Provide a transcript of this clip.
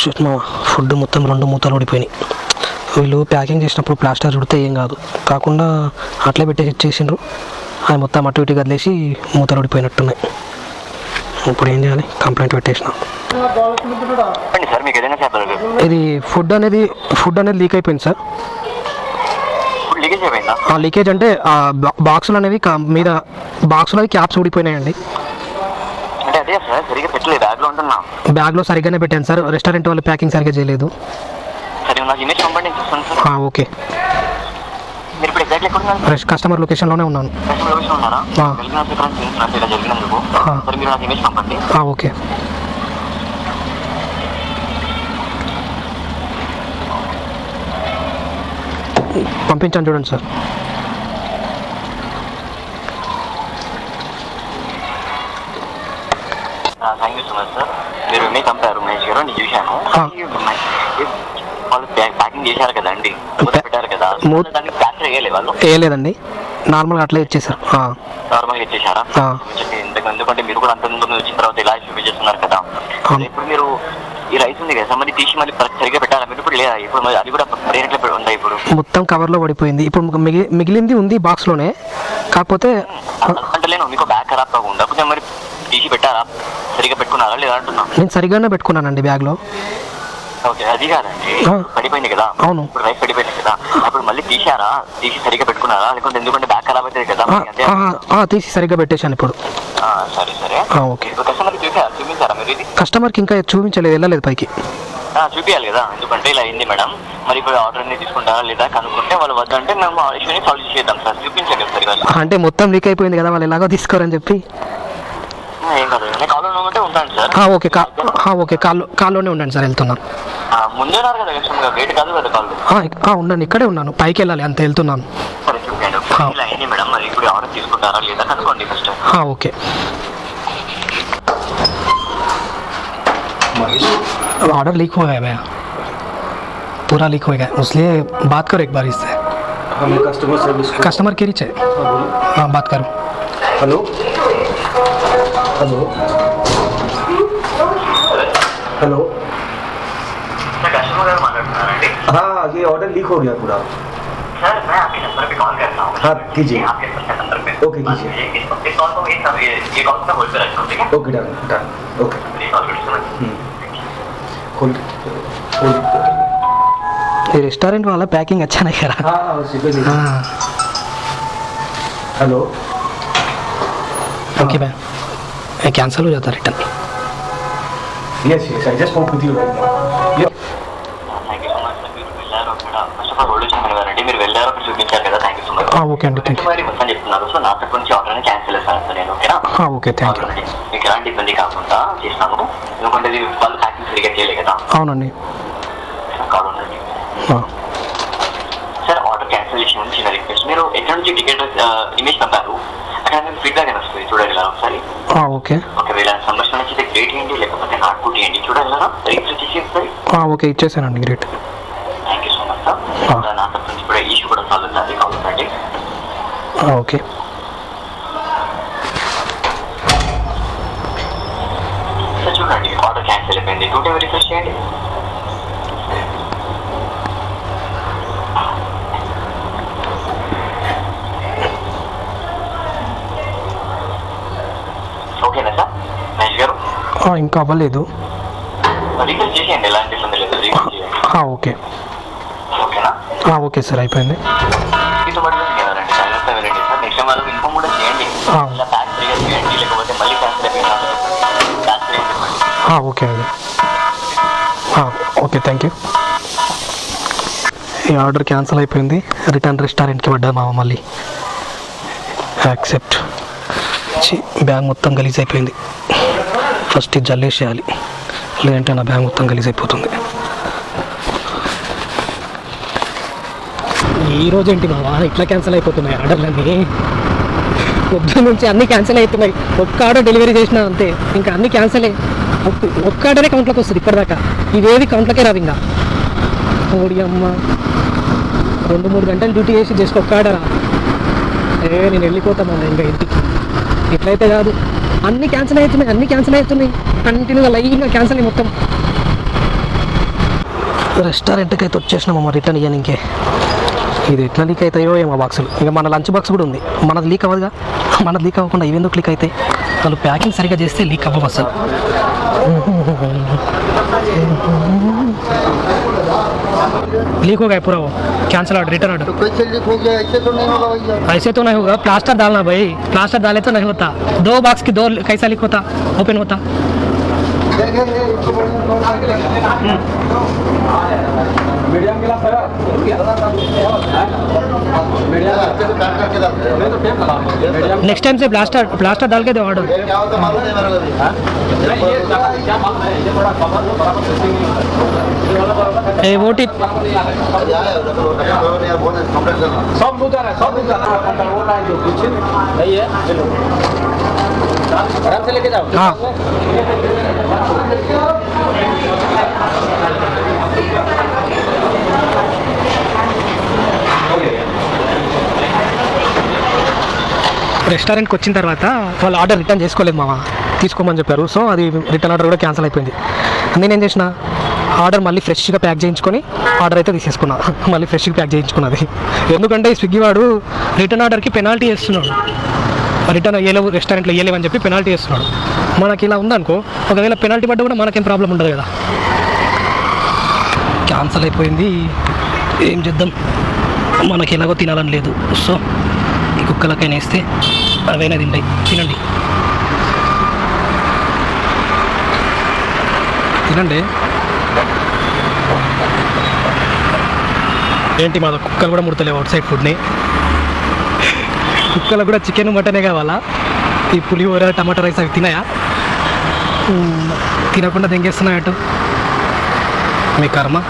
Shit మా food మొత్తం రెండు మూతలు ఊడిపోయినాయి. వీళ్ళు ప్యాకింగ్ చేసినప్పుడు ప్లాస్టర్ చుడితే ఏం కాదు. కాకుండా అట్లే పెట్టేసి ఇచ్చేసిండ్రు అవి మొత్తం అటు ఇటు కదిలేసి మూతలు ఊడిపోయినట్టున్నాయి. ఇప్పుడు ఏం చేయాలి? కంప్లైంట్ పెట్టేసిన. ఇది ఫుడ్ అనేది ఫుడ్ అనేది లీక్ అయిపోయింది సార్. లీకేజ్ అయిపోయిందా? ఆ లీకేజ్ అంటే బాక్సులు అనేవి మీద బాక్సులు అనేవి క్యాప్స్ ఊడిపోయినాయండి. అదే సార్ సరిగ్గా పెట్టలేదు. బ్యాగ్లో ఉంటున్నా. బ్యాగ్లో సరిగ్గానే పెట్టాను సార్. రెస్టారెంట్ వాళ్ళు ప్యాకింగ్ సరిగ్గా చేయలేదు. సరే నాకు ఇమేజ్ పంపండి నేను చూస్తాను సార్. ఆ, ఓకే. మీరు ఇప్పుడు ఎగ్జాక్ట్ ఎక్కడ ఉన్నారు రెస్ట్ కస్టమర్ లొకేషన్లోనే ఉన్నాను. కస్టమర్ లొకేషన్ ఉన్నారా? ఆ. వెళ్ళిన నాకు ఇలా జరిగినందుకు. ఆ. సరే మీరు నాకు ఇమేజ్ పంపండి. ఆ, ఓకే. పంపించాను చూడండి sir. Thank you so much sir మీరు ఇమేజ్ పంపారు మహేష్ గారు నేను చూశాను. వాళ్ళు ప్యాకింగ్ చేశారు కదండి పెట్టారు కదా. దానికి ప్లాస్టర్ వేయలేదు వాళ్ళు. వేయలేదండి. నార్మల్గా అట్లే ఇచ్చేసారు నార్మల్గా ఇచ్చేసారా ఎందుకంటే మీరు కూడా అంత ముందు వచ్చిన తర్వాత ఇలా చూపించేస్తున్నారు కదా. ఇప్పుడు మీరు ఈ రైస్ ఉంది కదా మళ్ళీ తీసి మళ్ళీ సరిగ్గా పెట్టాలా? మీరు ఇప్పుడు లేదా? ఇప్పుడు మరి అది కూడా పడేనట్లు ఉందా ఇప్పుడు? మొత్తం కవర్లో పడిపోయింది. ఇప్పుడు మిగి మిగిలింది ఉంది బాక్స్లోనే కాకపోతే అంటే నేను మీకు బ్యాగ్ ఖరాబ్ కాకుండా. మరి తీసి పెట్టారా? సరిగ్గా పెట్టుకున్నారా? లేదా అంటున్నా? నేను సరిగ్గానే పెట్టుకున్నానండి బ్యాగ్లో. ఓకే అది కాదండి. పడిపోయింది కదా? అవును. ఇప్పుడు రైస్ పడిపోయింది కదా? అప్పుడు మళ్ళీ తీసారా తీసి సరిగ్గా పెట్టుకున్నారా? లేకుంటే ఎందుకంటే బ్యాగ్ ఖరాబ్ అవుతుంది కదా? తీసి సరిగ్గా పెట్టేశాను ఇప్పుడు. సరే సరే. ఓకే. కస్టమర్కి చూసారా? చూపించారా మీరు ఇది? కస్టమర్కి ఇంకా చూపించలేదు వెళ్ళలేదు పైకి. చూపించాలి కదా. ఎందుకంటే ఇలా అయింది మేడం. మరి ఇప్పుడు ఆర్డర్ అనేది తీసుకుంటారా లేదా కనుక్కుంటే వాళ్ళు వద్దంటే మేము ఆ ఇష్యూని సాల్వ్ చేద్దాం సార్. చూపించండి ఒకసారి అంటే మొత్తం లీక్ అయిపోయింది కదా వాళ్ళు ఎలాగో తీసుకోరని చెప్పి. ఏం కాదు నేను కాల్ ఉన్నట్టే ఉంటాను సార్ ఆ, ఓకే కా ఆ, ఓకే కాల్లో కాల్లోనే ఉండండి సార్ వెళ్తున్నాను ఆ, ముందే ఉన్నారు కదా కస్టమర్ వెయిట్ కాదు కదా కాల్ ఆ, ఇక్- ఆ, ఉండండి ఇక్కడే ఉన్నాను పైకి వెళ్ళాలి అంత వెళ్తున్నాను సరే చూపించండి ఒకసారి. ఇలా అయింది మేడం మరి ఇప్పుడు ఆర్డర్ తీసుకుంటారా లేదా కనుక్కోండి ఫస్ట్ हाँ ओके ऑर्डर लीक हुआ है भैया पूरा लीक हो गया है। इसलिए बात करो एक बार इससे हमें कस्टमर सर्विस को कस्टमर केयर है हाँ बात करो हेलो हेलो हेलो हाँ ये ऑर्डर लीक हो गया पूरा। सर मैं आपके नंबर पे कॉल हूँ हाँ कीजिए। आपके नंबर पे ओके कीजिए इस कॉल को ये ये कॉल होल्ड पे रखता हूँ ठीक है ओके डन डन ओके खोल खोल रेस्टोरेंट वाला पैकिंग अच्छा नहीं कर रहा हाँ। हेलो ओके मैम कैंसिल हो जाता return yes yes I just spoke with you right now thank you so much మీరు వెళ్ళారు అక్కడ ఫస్ట్ ఆఫ్ ఆల్ హోల్డ్ చేయమని మీరు వెళ్ళారు అక్కడ చూపించారు కదా థ్యాంక్ యూ సో మచ్ हाँ ఓకే అండి థ్యాంక్ యూ మరి మొత్తం చెప్తున్నారు సో నా తరపు నుంచి ఆర్డర్ క్యాన్సిల్ చేస్తాను సార్ నేను ఓకేనా हाँ ఓకే థ్యాంక్ యూ అవునండి. మీకు ఎలాంటి ఇబ్బంది కాకుండా చేసినాము ఎందుకంటే ఇది వాళ్ళు ప్యాకింగ్ సరిగ్గా చేయలేదు కదా అవునండి కాల్ ఉండండి ఆ, సార్ ఆర్డర్ క్యాన్సిలేషన్ నుంచి చిన్న రిక్వెస్ట్ మీరు ఎక్కడ నుంచి టికెట్ ఇమేజ్ పంపారు మీకు ఫీడ్బ్యాక్ అని వస్తుంది చూడగలరా ఒకసారి ఓకే. ఒకవేళ సంభాషణ నచ్చితే గ్రేట్ చేయండి లేకపోతే నాట్ గుడ్ చేయండి చూడగలరా రీఫ్రెష్ చేసి ఒకసారి? Okay ఇచ్చేసానండి great thank you so much sir. నా నుంచి కూడా ఇష్యూ కూడా సాల్వ్ అవుతుంది ఆ, ఓకే. సార్ చూడండి ఆర్డర్ క్యాన్సిల్ అయిపోయింది. టూ టైం రిఫ్రెష్ చేయండి ఓకేనా సార్ మహేష్ గారు ఆ, ఇంకా అవ్వలేదు రీఫ్రెష్ చేసేయండి ఎలాంటి ఇబ్బంది లేదు రీఫ్రెష్ చేయండి ఆ, ఓకే ఓకేనా ఆ, ఓకే సార్ అయిపోయింది మీతో పాటు వెళ్ళండి జాగ్రత్త వెళ్ళండి సార్ నెక్స్ట్ టైం వాళ్ళకి ఇన్ఫార్మ్ కూడా చేయండి ఆ. ఇలా ప్యాక్ ఫ్రీగా చేయండి లేకపోతే మళ్ళీ క్యాన్సిల్ అయిపోయినా ప్యాక్ ఫ్రీ చెప్పండి ఆ, ఓకే. అండి ఓకే థ్యాంక్ యూ ఈ ఆర్డర్ క్యాన్సిల్ అయిపోయింది. రిటర్న్ రెస్టారెంట్కి పడ్డా మామ మళ్ళీ. యాక్సెప్ట్. బ్యాగ్ మొత్తం గలీజ్ అయిపోయింది. ఫస్ట్ ఇది జల్లేసేయాలి లేదంటే నా బ్యాగ్ మొత్తం గలీజ్ అయిపోతుంది. ఈ రోజు ఏంటి మావా ఇట్లా క్యాన్సిల్ అయిపోతున్నాయి ఆర్డర్లన్నీ. పొద్దున్న నుంచి అన్ని క్యాన్సిల్ అవుతున్నాయి. ఒక్క ఆర్డర్ డెలివరీ చేసినా అంతే. ఇంకా అన్ని క్యాన్సిల్ ఒక్క- ఒక్క ఆర్డరే కౌంట్లోకి వస్తుంది ఇప్పటిదాకా. ఇవేవి కౌంట్లకే రావు ఇంకా. ఓడి అమ్మ. రెండు మూడు గంటలు డ్యూటీ చేసి జస్ట్ ఒక్క ఆర్డరా? ఏ నేను వెళ్ళిపోతామన్నా ఇంకా ఇంటికి. ఇట్లయితే కాదు. అన్ని క్యాన్సిల్ అవుతున్నాయి అన్ని క్యాన్సిల్ అవుతున్నాయి. కంటిన్యూగా లైన్గా క్యాన్సిల్ అయ్యి మొత్తం. రెస్టారెంట్కి అయితే వచ్చేసినామమ్మ రిటర్న్ ఇయ్యాను ఇంకే ఇది ఎట్లా లీక్ అవుతాయో ఏమో బాక్సులు ఇక మన లంచ్ బాక్స్ కూడా ఉంది. మనది లీక్ అవ్వదుగా? మనది లీక్ అవ్వకుండా ఇవి ఎందుకు లీక్ అవుతాయి? వాళ్ళు ప్యాకింగ్ సరిగా చేస్తే లీక్ అవ్వవు అసలు. लीक हो गया पूरा वो। कैंसिल ऑर्डर रिटर्न ऑर्डर तो कैसे लीक हो गया? ऐसे तो नहीं होगा भैया ऐसे तो नहीं होगा। प्लास्टर डालना भाई। प्लास्टर डाले तो नहीं होता। दो बॉक्स की दो कैसा लीक होता? ओपन होता। नेक्स्ट टाइम से प्लास्टर प्लास्टर डाल के दे ऑर्डर वो टिप सब सब है नहीं है। आराम से लेके जाओ। हाँ। రెస్టారెంట్కి వచ్చిన తర్వాత వాళ్ళు ఆర్డర్ రిటర్న్ చేసుకోలేదు మామ తీసుకోమని చెప్పారు. సో అది రిటర్న్ ఆర్డర్ కూడా క్యాన్సిల్ అయిపోయింది. నేనేం చేసిన? ఆర్డర్ మళ్ళీ ఫ్రెష్గా ప్యాక్ చేయించుకొని ఆర్డర్ అయితే తీసేసుకున్నా. మళ్ళీ ఫ్రెష్గా ప్యాక్ చేయించుకున్నది. ఎందుకంటే స్విగ్గీ వాడు రిటర్న్ ఆర్డర్కి పెనాల్టీ వేస్తున్నాడు. రిటర్న్ వేయలేవు రెస్టారెంట్లో వేయలేవు అని చెప్పి పెనాల్టీ వేస్తున్నాడు. మనకి ఇలా ఉందనుకో ఒకవేళ పెనాల్టీ పడ్డా కూడా మనకేం ప్రాబ్లం ఉండదు కదా. క్యాన్సిల్ అయిపోయింది. ఏం చేద్దాం? మనకి ఎలాగో తినాలని లేదు. సో కుక్కలకైనా వేస్తే అవైనా తింటాయి. తినండి. తినండి. ఏంటి మా కుక్కలు కూడా ముడతలేవు అవుట్ సైడ్ ఫుడ్ని కుక్కలకు కూడా చికెన్ మటనే కావాలా? ఈ పులిహోర టమాటా రైస్ అవి తినాయా. తినకుండా దెంగేస్తున్నాయట. మీ కర్మ.